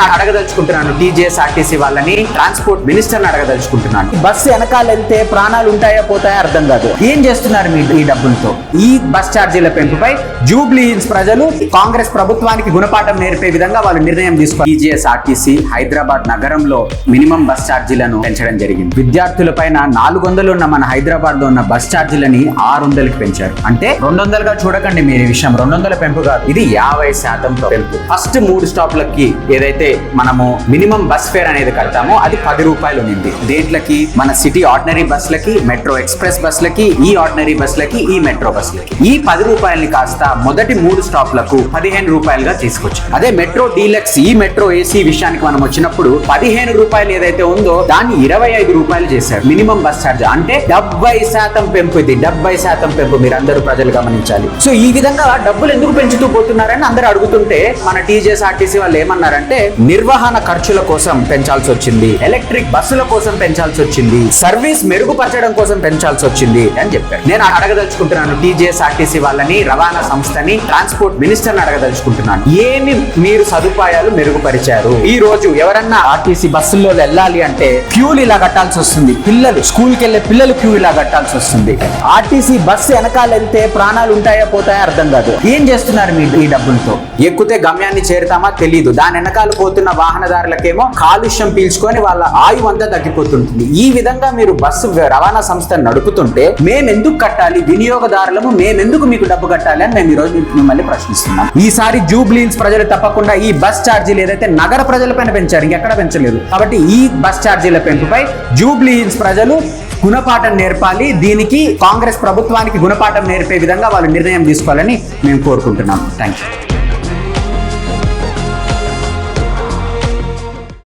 నేను అడగదలుచుకుంటున్నాను టీజీఎస్ఆర్టీసీ వాళ్ళని ట్రాన్స్పోర్ట్ మినిస్టర్ అడగదలుచుకుంటున్నాను. బస్సు వెనకాల వెళ్తే ప్రాణాలు ఉంటాయా పోతాయా అర్థం కాదు. ఏం చేస్తున్నారు మీరు ఈ డబ్బులతో? ఈ బస్ ఛార్జీల పెంపుపై జూబ్లీ హిల్స్ ప్రజలు కాంగ్రెస్ ప్రభుత్వానికి గుణపాఠం నేర్పే విధంగా వాళ్ళు నిర్ణయం తీసుకున్నారు టీజీఎస్ఆర్టీసీ హైదరాబాద్ నగరంలో మినిమం బస్ ఛార్జీలను పెంచడం జరిగింది. విద్యార్థుల పైన నాలుగు వందలు ఉన్న మన హైదరాబాద్లో ఉన్న బస్ ఛార్జీలని ఆరు వందలకి పెంచారు. అంటే రెండు వందలుగా చూడకండి మీరు ఈ విషయం. రెండు వందల పెంపు కాదు ఇది యాభై శాతం పెంపు. ఫస్ట్ మూడు స్టాప్లకి ఏదైతే మనము మినిమం బస్ ఫేర్ అనేది కడతామో అది పది రూపాయలు ఉంది దేంట్లకి? మన సిటీ ఆర్డినరీ బస్లకి మెట్రో ఎక్స్ప్రెస్ బస్లకి ఈ ఆర్డినరీ బస్లకి ఈ మెట్రో బస్లకి ఈ పది రూపాయలని కాస్త మొదటి మూడు స్టాప్లకు పదిహేను రూపాయలుగా తీసుకొచ్చారు అదే మెట్రో డీలక్స్ ఈ మెట్రో ఏసీ విషయానికి మనం వచ్చినప్పుడు పదిహేను రూపాయలు ఏదైతే ఉందో దాన్ని ఇరవై ఐదు రూపాయలు చేశారు. మినిమం బస్ ఛార్జ్ అంటే డెబ్బై శాతం పెంపు ఇది. డెబ్బై శాతం పెంపు మీరు అందరూ ప్రజలు గమనించాలి. సో ఈ విధంగా డబ్బులు ఎందుకు పెంచుతూ పోతున్నారని అందరూ అడుగుతుంటే మన టీజీఎస్ఆర్టీసీ వాళ్ళు ఏమన్నారంటే నిర్వహణ ఖర్చుల కోసం పెంచాల్సి వచ్చింది. ఎలక్ట్రిక్ బస్సుల కోసం పెంచాల్సి వచ్చింది. సర్వీస్ మెరుగుపరచడం కోసం పెంచాల్సి వచ్చింది అని చెప్పారు. నేను అడగదలుచుకుంటున్నాను. టీజీఎస్ఆర్టీసీ వాళ్ళని రవాణా సంస్థని ట్రాన్స్పోర్ట్ మినిస్టర్ అడగదలుచుకుంటున్నాను. ఏమి మీరు సదుపాయాలు మెరుగుపరిచారు? ఈ రోజు ఎవరన్నా ఆర్టీసీ బస్సుల్లో వెళ్ళాలి అంటే క్యూలు ఇలా కట్టాల్సి వస్తుంది. పిల్లలు స్కూల్కి వెళ్ళే పిల్లలు క్యూ ఇలా కట్టాల్సి వస్తుంది. ఆర్టీసీ బస్సు వెనకాల వెళ్తే ప్రాణాలు ఉంటాయా పోతాయా అర్థం కాదు. ఏం చేస్తున్నారు మీరు ఈ డబ్బులతో? ఎక్కితే గమ్యాన్ని చేరుతామా? తెలియదు దాని వెనకాల పోతున్న వాహనదారులకేమో కాలుష్యం పీల్చుకొని వాళ్ళ ఆయువు అంతా తగ్గిపోతుంటుంది. ఈ విధంగా మీరు బస్సు రవాణా సంస్థ నడుపుతుంటే మేమెందుకు కట్టాలి? వినియోగదారులము మేమెందుకు మీకు డబ్బు కట్టాలి అని మేము ఈ రోజు మిమ్మల్ని ప్రశ్నిస్తున్నాం. ఈసారి జూబ్లీన్స్ ప్రజలు తప్పకుండా ఈ బస్ ఛార్జీలు ఏదైతే నగర ప్రజలపైన పెంచారు ఇంకెక్కడ పెంచలేదు. కాబట్టి ఈ బస్ ఛార్జీల పెంపుపై జూబ్లీన్స్ ప్రజలు గుణపాఠం నేర్పాలి. దీనికి కాంగ్రెస్ ప్రభుత్వానికి గుణపాఠం నేర్పే విధంగా వాళ్ళు నిర్ణయం తీసుకోవాలని మేము కోరుకుంటున్నాం. Thank you